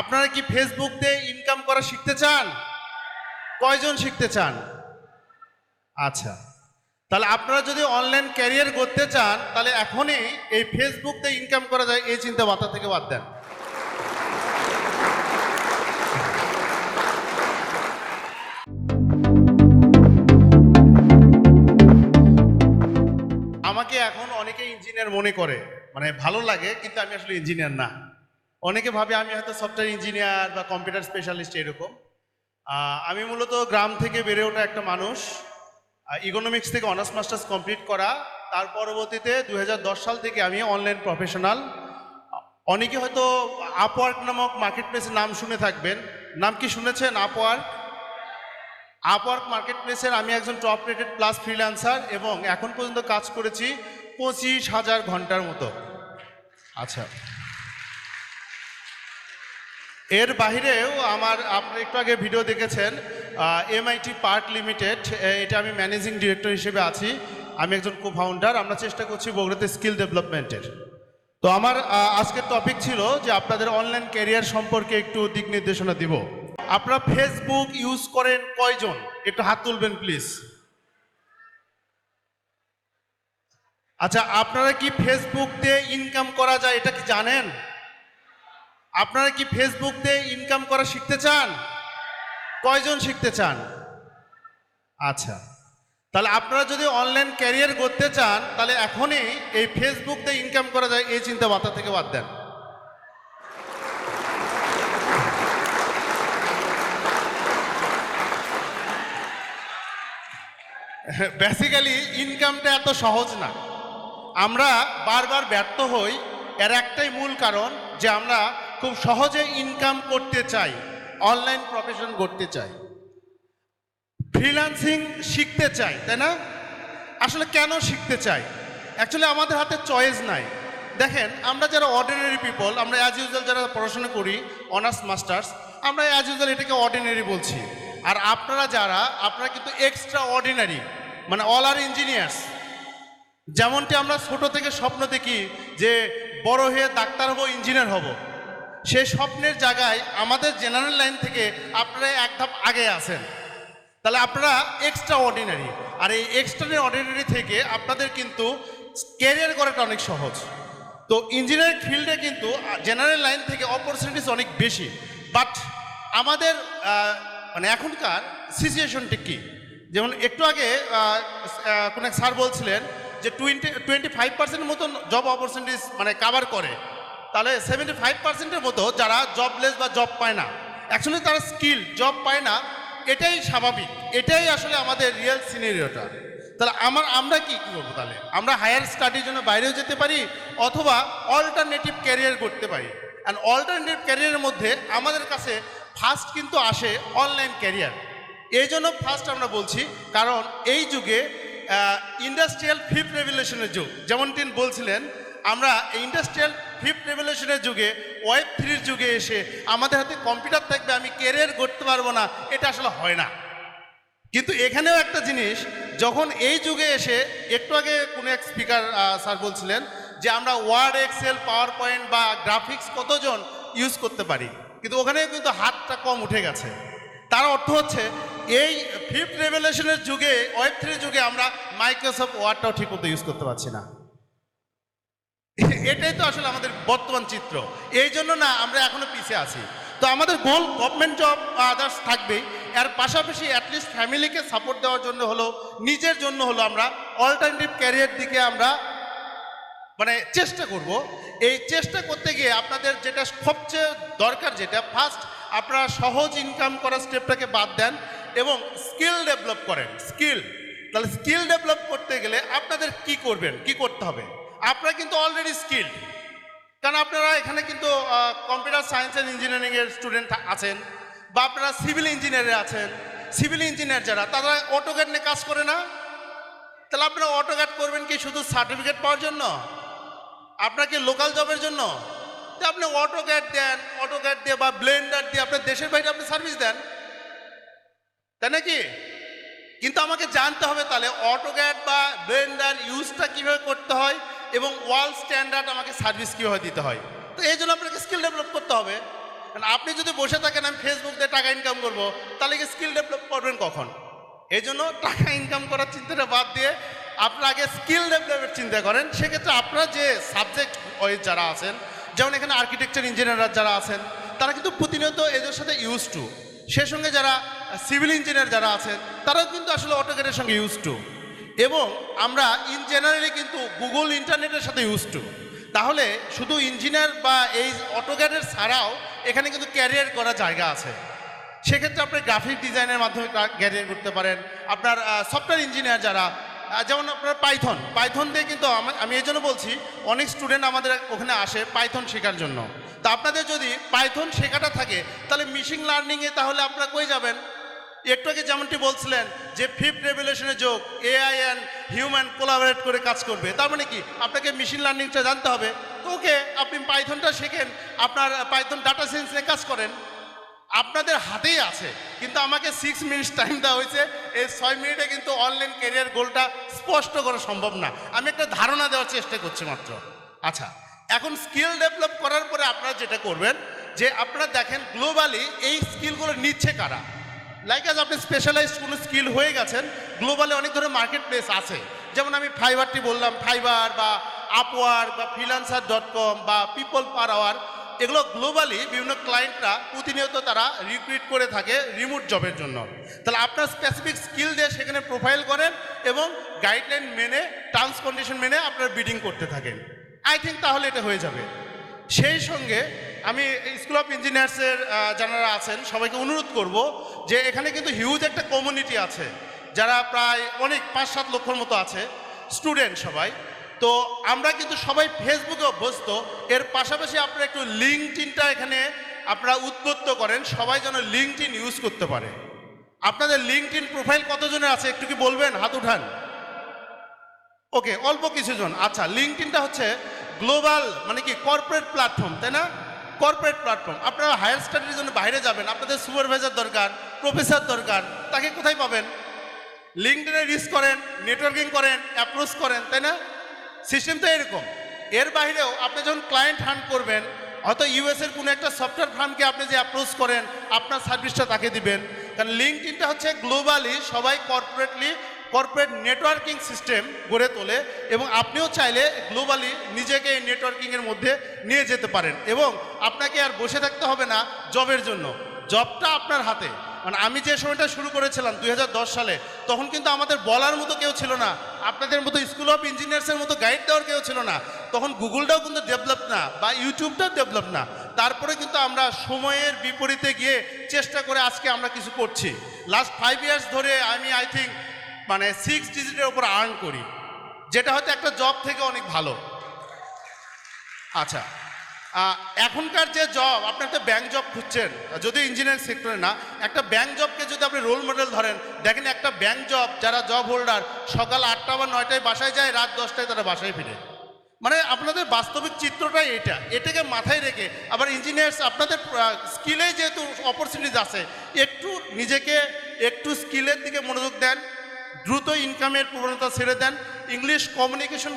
আপনারা কি ফেসবুক দিয়ে ইনকাম করা শিখতে চান? কয়জন শিখতে চান? আচ্ছা তাহলে আপনারা যদি অনলাইন ক্যারিয়ার করতে চান, তাহলে এখনই এই ফেসবুক দিয়ে ইনকাম করা যায়, এই চিন্তা মাথা থেকে বাদ দেন। আমাকে এখন অনেকে ইঞ্জিনিয়ার মনে করে মানে ভালো লাগে, কিন্তু আমি আসলে ইঞ্জিনিয়ার না। অনেকে ভাবে আমি হয়তো সফটওয়্যার ইঞ্জিনিয়ার বা কম্পিউটার স্পেশালিস্ট এরকম। আমি মূলত গ্রাম থেকে বেড়ে ওঠা একটা মানুষ। ইকোনমিক্স থেকে অনার্স মাস্টার্স কমপ্লিট করা। তার পরবর্তীতে দু হাজার দশ সাল থেকে আমি অনলাইন প্রফেশনাল অনেকে হয়তো আপওয়ার্ক নামক মার্কেট প্লেসের নাম শুনে থাকবেন। নাম কি শুনেছেন? আপওয়ার্ক আপওয়ার্ক মার্কেট প্লেসের আমি একজন টপ রেটেড প্লাস ফ্রিল্যান্সার এবং এখন পর্যন্ত কাজ করেছি পঁচিশ হাজার ঘণ্টার মতো। আচ্ছা। এর বাহিরেও আমার, আপনি একটু আগে ভিডিও দেখেছেন এমআইটি পার্ক লিমিটেড এটা আমি ম্যানেজিং ডিরেক্টর হিসেবে আছি। আমি একজন কো ফাউন্ডার আমরা চেষ্টা করছি বগুড়াতে স্কিল ডেভেলপমেন্টের তো আমার আজকের টপিক ছিল যে আপনাদের অনলাইন ক্যারিয়ার সম্পর্কে একটু দিক নির্দেশনা দিব। আপনারা ফেসবুক ইউজ করেন কয়জন? একটু হাত তুলবেন প্লিজ আচ্ছা আপনারা কি ফেসবুক দিয়ে ইনকাম করা যায়, এটা কি জানেন? আপনারা কি ফেসবুক দিয়ে ইনকাম করা শিখতে চান? কয়জন শিখতে চান? আচ্ছা তাহলে আপনারা যদি অনলাইন ক্যারিয়ার করতে চান, তাহলে এখনই এই ফেসবুক দিয়ে ইনকাম করা যায়, এই চিন্তা মাথা থেকে বাদ দেন। বেসিক্যালি ইনকামটা এত সহজ না। আমরা বারবার ব্যর্থ হই, এর একটাই মূল কারণ যে আমরা খুব সহজে ইনকাম করতে চাই অনলাইন প্রফেশন করতে চাই। ফ্রিল্যান্সিং শিখতে চাই, তাই না? আসলে কেন শিখতে চাই? অ্যাকচুয়ালি আমাদের হাতে চয়েস নাই। দেখেন, আমরা যারা অর্ডিনারি পিপল আমরা অ্যাজ ইউজুয়াল যারা পড়াশোনা করি অনার্স মাস্টার্স আমরা অ্যাজ ইউজুয়াল এটাকে অর্ডিনারি বলছি। আর আপনারা যারা, আপনারা কিন্তু এক্সট্রা অর্ডিনারি মানে অল আর ইঞ্জিনিয়ার্স যেমনটি আমরা ছোট থেকে স্বপ্ন দেখি যে, বড় হয়ে ডাক্তার হব ইঞ্জিনিয়ার হব। সেই স্বপ্নের জায়গায় আমাদের জেনারেল লাইন থেকে আপনারা এক ধাপ আগে আছেন তাহলে আপনারা এক্সট্রা অর্ডিনারি আর এই এক্সট্রা অর্ডিনারি থেকে আপনাদের কিন্তু ক্যারিয়ার করাটা অনেক সহজ। তো ইঞ্জিনিয়ারিং ফিল্ডে কিন্তু জেনারেল লাইন থেকে অপরচুনিটিস অনেক বেশি। বাট আমাদের মানে এখনকার সিচুয়েশনটি কী? যেমন একটু আগে কোন এক স্যার বলছিলেন যে টোয়েন্টি টোয়েন্টি ফাইভ পার্সেন্টের মতন জব অপরচুনিটিস মানে কাভার করে। তাহলে সেভেন্টি ফাইভ পার্সেন্টের মতো যারা জবলেস বা জব পায় না অ্যাকচুয়ালি তারা স্কিল জব পায় না, এটাই স্বাভাবিক, এটাই আসলে আমাদের রিয়েল সিনারিওটা তাহলে আমার, আমরা কি করব তাহলে? আমরা হায়ার স্টাডির জন্য বাইরেও যেতে পারি, অথবা অল্টারনেটিভ ক্যারিয়ার করতে পারি। অ্যান্ড অল্টারনেটিভ ক্যারিয়ারের মধ্যে আমাদের কাছে ফার্স্ট কিন্তু আসে অনলাইন ক্যারিয়ার এই জন্য ফার্স্ট আমরা বলছি, কারণ এই যুগে ইন্ডাস্ট্রিয়াল ফিফথ রেভলিউশনের যুগ যেমন তিনি বলছিলেন আমরা ইন্ডাস্ট্রিয়াল ফিফথ রেভলিউশনের যুগে, ওয়েব থ্রির যুগে এসে আমাদের হাতে কম্পিউটার থাকবে, আমি কেরিয়ার করতে পারব না, এটা আসলে হয় না। কিন্তু এখানেও একটা জিনিস, যখন এই যুগে এসে, একটু আগে কোনো এক স্পিকার স্যার বলছিলেন যে আমরা ওয়ার্ড এক্সেল পাওয়ার পয়েন্ট বা গ্রাফিক্স কতজন ইউজ করতে পারি। কিন্তু ওখানে কিন্তু হাতটা কম উঠে গেছে। তার অর্থ হচ্ছে, এই ফিফথ রেভলিউশনের যুগে ওয়েব থ্রির যুগে আমরা মাইক্রোসফট ওয়ার্ডটাও ঠিক মতো ইউজ করতে পারছি না। এটাই তো আসলে আমাদের বর্তমান চিত্র। এই জন্য না, আমরা এখনও পিছিয়ে আছি। তো আমাদের গোল গভর্নমেন্ট জব আদার্স থাকবেই। এর পাশাপাশি অ্যাটলিস্ট ফ্যামিলিকে সাপোর্ট দেওয়ার জন্য হলো, নিজের জন্য হলো আমরা অল্টারনেটিভ ক্যারিয়ার দিকে আমরা মানে চেষ্টা করব। এই চেষ্টা করতে গিয়ে আপনাদের যেটা সবচেয়ে দরকার যেটা ফার্স্ট আপনারা সহজ ইনকাম করার স্টেপটাকে বাদ দেন এবং স্কিল ডেভেলপ করেন। স্কিল তাহলে স্কিল ডেভেলপ করতে গেলে আপনাদের কি করবেন, কি করতে হবে? আপনারা কিন্তু অলরেডি স্কিল কারণ আপনারা এখানে কিন্তু কম্পিউটার সায়েন্স অ্যান্ড ইঞ্জিনিয়ারিংয়ের স্টুডেন্ট আছেন বা আপনারা সিভিল ইঞ্জিনিয়ারে আছেন। সিভিল ইঞ্জিনিয়ার যারা, তারা অটোগ্যাট নিয়ে কাজ করে না? তাহলে আপনারা অটোগ্যাট করবেন কি শুধু সার্টিফিকেট পাওয়ার জন্য? আপনাকে লোকাল জবের জন্য? তো আপনি অটোগ্যাট দেন অটোগ্যাট দিয়ে বা ব্লেন্ডার দিয়ে আপনার দেশের বাইরে আপনি সার্ভিস দেন। তাই নাকি? কিন্তু আমাকে জানতে হবে তাহলে অটোগ্যাট বা ব্লেন্ডার ইউজটা কীভাবে করতে হয়? এবং ওয়াল স্ট্যান্ডার্ড আমাকে সার্ভিস কীভাবে দিতে হয়? তো এই জন্য আপনাকে স্কিল ডেভেলপ করতে হবে। কারণ আপনি যদি বসে থাকেন, আমি ফেসবুক দিয়ে টাকা ইনকাম করব, তাহলে কি স্কিল ডেভেলপ করবেন কখন? এই জন্য টাকা ইনকাম করার চিন্তাটা বাদ দিয়ে আপনারা আগে স্কিল ডেভেলপের চিন্তা করেন। সেক্ষেত্রে আপনার যে সাবজেক্ট ওয়েজ যারা আছেন, যেমন এখানে আর্কিটেকচার ইঞ্জিনিয়াররা যারা আছেন, তারা কিন্তু প্রতিনিয়ত এদের সাথে ইউজ টু সে সঙ্গে যারা সিভিল ইঞ্জিনিয়ার যারা আছেন, তারাও কিন্তু আসলে অটোকেটের সঙ্গে ইউজ টু এবং আমরা ইন জেনারেলি কিন্তু গুগল ইন্টারনেটের সাথে ইউজ টু তাহলে শুধু ইঞ্জিনিয়ার বা এই অটোক্যাডের ছাড়াও এখানে কিন্তু ক্যারিয়ার করার জায়গা আছে। সেক্ষেত্রে আপনি গ্রাফিক ডিজাইনের মাধ্যমে ক্যারিয়ার করতে পারেন। আপনার সফটওয়্যার ইঞ্জিনিয়ার যারা যেমন আপনার পাইথন পাইথন দিয়ে কিন্তু আমা- আমি এই জন্য বলছি, অনেক স্টুডেন্ট আমাদের ওখানে আসে পাইথন শেখার জন্য। তা আপনাদের যদি পাইথন শেখাটা থাকে, তাহলে মিশিং লার্নিংয়ে তাহলে আপনারা কই যাবেন? একটু আগে যেমনটি বলছিলেন যে ফিফথ রেভলিউশনের যোগ এআই অ্যান্ড হিউম্যান কোলাবোরেট করে কাজ করবে। তার মানে কি? আপনাকে মেশিন লার্নিংটা জানতে হবে। ওকে, আপনি পাইথনটা শেখেন, আপনার পাইথন ডাটা সায়েন্স নিয়ে কাজ করেন। আপনাদের হাতেই আছে, কিন্তু আমাকে সিক্স মিনিটস টাইম দেওয়া হয়েছে। এই ছয় মিনিটে কিন্তু অনলাইন ক্যারিয়ার গোলটা স্পষ্ট করা সম্ভব না। আমি একটা ধারণা দেওয়ার চেষ্টা করছি মাত্র। আচ্ছা এখন স্কিল ডেভেলপ করার পরে আপনারা যেটা করবেন, যে আপনারা দেখেন গ্লোবালি এই স্কিলগুলো নিচ্ছে কারা? লাইক আজ আপনি স্পেশালাইজড কোনো স্কিল হয়ে গেছেন গ্লোবালে অনেক ধরনের মার্কেট প্লেস আছে। যেমন আমি ফাইবারটি বললাম ফাইবার বা আপওয়ার বা ফ্রিলান্সার ডট কম বা পিপল পার আওয়ার এগুলো গ্লোবালি বিভিন্ন ক্লায়েন্টরা প্রতিনিয়ত তারা রিক্রুইট করে থাকে রিমোট জবের জন্য। তাহলে আপনার স্পেসিফিক স্কিল দিয়ে সেখানে প্রোফাইল করেন এবং গাইডলাইন মেনে টার্মস কন্ডিশন মেনে আপনার বিডিং করতে থাকেন। আই থিঙ্ক তাহলে এটা হয়ে যাবে। সেই সঙ্গে আমি স্কুল অফ ইঞ্জিনিয়ার্সের যারা আছেন, সবাইকে অনুরোধ করব যে এখানে কিন্তু হিউজ একটা কমিউনিটি আছে, যারা প্রায় অনেক পাঁচ সাত লক্ষর মতো আছে স্টুডেন্ট সবাই। তো আমরা কিন্তু সবাই ফেসবুকে অভ্যস্ত, এর পাশাপাশি আপনারা একটু লিঙ্কটিনটা এখানে আপনারা উদ্বুদ্ধ করেন, সবাই যেন লিঙ্কটিন ইউজ করতে পারে। আপনাদের লিঙ্কটিন প্রোফাইল কতজনের আছে, একটু কি বলবেন? হাত উঠান। ওকে অল্প কিছুজন আচ্ছা লিঙ্কটিনটা হচ্ছে গ্লোবাল মানে কি কর্পোরেট প্ল্যাটফর্ম তাই না? কর্পোরেট প্ল্যাটফর্ম আপনারা হায়ার স্টাডির জন্য বাইরে যাবেন। আপনাদের সুপারভাইজার দরকার প্রফেসর দরকার। তাকে কোথায় পাবেন? লিঙ্কডিনে রিচ করেন নেটওয়ার্কিং করেন অ্যাপ্রোচ করেন, তাই না? সিস্টেম তো এরকম। এর বাইরেও আপনি যখন ক্লায়েন্ট হান্ট করবেন, হয়তো ইউএস এর কোনো একটা সফটওয়্যার ফার্মকে আপনি যে অ্যাপ্রোচ করেন, আপনার সার্ভিসটা তাকে দিবেন। কারণ লিঙ্কডিনটা হচ্ছে গ্লোবালি সবাই কর্পোরেটলি কর্পোরেট নেটওয়ার্কিং সিস্টেম গড়ে তোলে এবং আপনিও চাইলে গ্লোবালি নিজেকে এই নেটওয়ার্কিংয়ের মধ্যে নিয়ে যেতে পারেন এবং আপনাকে আর বসে থাকতে হবে না জবের জন্য। জবটা আপনার হাতে। মানে আমি যে সময়টা শুরু করেছিলাম দু হাজার দশ সালে, তখন কিন্তু আমাদের বলার মতো কেউ ছিল না। আপনাদের মতো স্কুল অফ ইঞ্জিনিয়ার্সের মতো গাইড দেওয়ার কেউ ছিল না। তখন গুগলটাও কিন্তু ডেভেলপ না বা ইউটিউবটাও ডেভেলপ না। তারপরে কিন্তু আমরা সময়ের বিপরীতে গিয়ে চেষ্টা করে আজকে আমরা কিছু করছি। লাস্ট ফাইভ ইয়ার্স ধরে আমি আই থিঙ্ক মানে সিক্স ডিজিটের ওপর আর্ন করি, যেটা হয়তো একটা জব থেকে অনেক ভালো। আচ্ছা এখনকার যে জব আপনি একটা ব্যাংক জব খুঁজছেন, যদি ইঞ্জিনিয়ারিং সেক্টরে না, একটা ব্যাংক জবকে যদি আপনি রোল মডেল ধরেন, দেখেন একটা ব্যাংক জব যারা জব হোল্ডার সকাল আটটা বা নয়টায় বাসায় যায়, রাত দশটায় তারা বাসায় ফিরে। মানে আপনাদের বাস্তবিক চিত্রটাই এটা এটাকে মাথায় রেখে আবার ইঞ্জিনিয়ার্স আপনাদের স্কিলে যেহেতু অপরচুনিটিস আছে, একটু নিজেকে, একটু স্কিলের দিকে মনোযোগ দেন দ্রুত ইনকামের প্রবণতা ছেড়ে দেন। ইংলিশ কমিউনিকেশন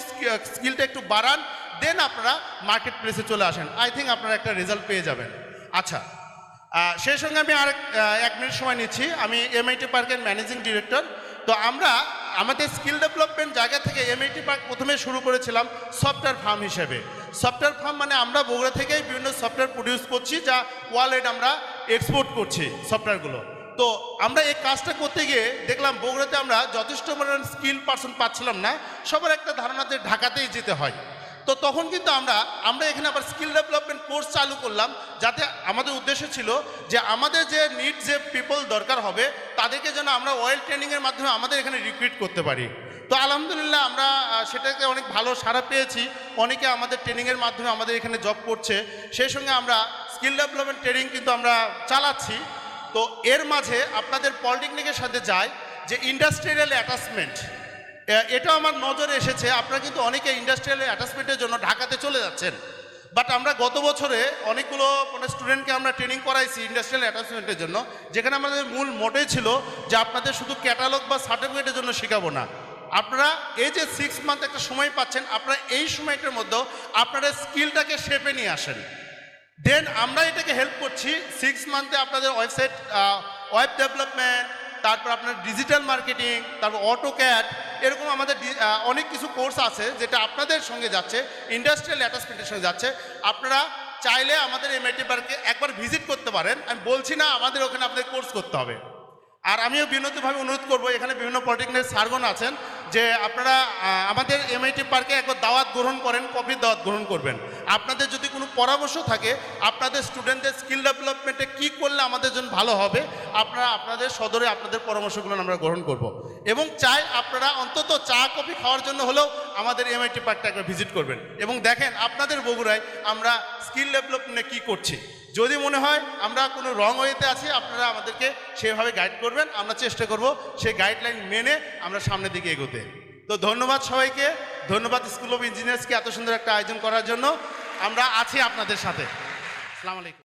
স্কিলটা একটু বাড়ান দেন আপনারা মার্কেট প্লেসে চলে আসেন। আই থিঙ্ক আপনারা একটা রেজাল্ট পেয়ে যাবেন। আচ্ছা সেই সঙ্গে আমি আর এক মিনিট সময় নিচ্ছি। আমি এমআইটি পার্কের ম্যানেজিং ডিরেক্টর তো আমরা, আমাদের স্কিল ডেভেলপমেন্ট জায়গা থেকে এমআইটি পার্ক প্রথমে শুরু করেছিলাম সফটওয়্যার ফার্ম হিসেবে। সফটওয়্যার ফার্ম মানে আমরা বগুড়া থেকেই বিভিন্ন সফটওয়্যার প্রডিউস করছি, যা ওয়ালেট আমরা এক্সপোর্ট করছি সফটওয়্যারগুলো তো আমরা এই কাজটা করতে গিয়ে দেখলাম বগুড়াতে আমরা যথেষ্ট পরিমাণ স্কিল পার্সন পাচ্ছিলাম না। সবার একটা ধারণাতে ঢাকাতেই যেতে হয়। তো তখন কিন্তু আমরা আমরা এখানে আবার স্কিল ডেভেলপমেন্ট কোর্স চালু করলাম, যাতে আমাদের উদ্দেশ্য ছিল যে আমাদের যে নিড যে পিপল দরকার হবে, তাদেরকে যেন আমরা ওয়েল ট্রেনিংয়ের মাধ্যমে আমাদের এখানে রিক্রুইট করতে পারি। তো আলহামদুলিল্লাহ আমরা সেটাকে অনেক ভালো সাড়া পেয়েছি। অনেকে আমাদের ট্রেনিংয়ের মাধ্যমে আমাদের এখানে জব করছে। সেই সঙ্গে আমরা স্কিল ডেভেলপমেন্ট ট্রেনিং কিন্তু আমরা চালাচ্ছি। তো এর মাঝে আপনাদের পলিটেকনিকের সাথে যায় যে ইন্ডাস্ট্রিয়াল অ্যাটাচমেন্ট এটা আমার নজরে এসেছে, আপনারা কিন্তু অনেকে ইন্ডাস্ট্রিয়াল অ্যাটাচমেন্টের জন্য ঢাকাতে চলে যাচ্ছেন। বাট আমরা গত বছরে অনেকগুলো মানে স্টুডেন্টকে আমরা ট্রেনিং করাইছি ইন্ডাস্ট্রিয়াল অ্যাটাচমেন্টের জন্য, যেখানে আমাদের মূল মোটেই ছিল যে আপনাদের শুধু ক্যাটালগ বা সার্টিফিকেটের জন্য শেখাবো না। আপনারা এই যে সিক্স মান্থ একটা সময় পাচ্ছেন, আপনারা এই সময়টার মধ্যেও আপনারা স্কিলটাকে শেপে নিয়ে আসেন। দেন আমরা এটাকে হেল্প করছি সিক্স মান্থে আপনাদের ওয়েবসাইট ওয়েব ডেভেলপমেন্ট তারপর আপনার ডিজিটাল মার্কেটিং তারপর অটো ক্যাট এরকম আমাদের অনেক কিছু কোর্স আছে যেটা আপনাদের সঙ্গে যাচ্ছে ইন্ডাস্ট্রিয়াল অ্যাটাচমেন্টের সঙ্গে যাচ্ছে। আপনারা চাইলে আমাদের এমআইটি পার্কে একবার ভিজিট করতে পারেন। আমি বলছি না আমাদের ওখানে আপনাদের কোর্স করতে হবে। আর আমিও বিনোদভাবে অনুরোধ করব, এখানে বিভিন্ন পলিটেকনিক সার্গন আছেন, যে আপনারা আমাদের এমআইটি পার্কে একবার দাওয়াত গ্রহণ করেন কফির দাওয়াত গ্রহণ করবেন। আপনাদের যদি কোনো পরামর্শ থাকে, আপনাদের স্টুডেন্টদের স্কিল ডেভেলপমেন্টে কী করলে আমাদের জন্য ভালো হবে, আপনারা আপনাদের সদরে আপনাদের পরামর্শগুলো আমরা গ্রহণ করব। এবং চাই আপনারা অন্তত চা, কফি খাওয়ার জন্য হলেও আমাদের এমআইটি পার্কটা একবার ভিজিট করবেন। এবং দেখেন, আপনাদের বগুড়ায় আমরা স্কিল ডেভেলপমেন্টে কী করছি। যদি মনে হয় আমরা কোনো রং ওয়েতে আছি, আপনারা আমাদেরকে সেভাবে গাইড করবেন। আমরা চেষ্টা করব সেই গাইডলাইন মেনে আমরা সামনের দিকে এগোতে। তো ধন্যবাদ সবাইকে, ধন্যবাদ স্কুল অফ ইঞ্জিনিয়ার্সকে এত সুন্দর একটা আয়োজন করার জন্য। আমরা আছি আপনাদের সাথে। আসসালামু আলাইকুম।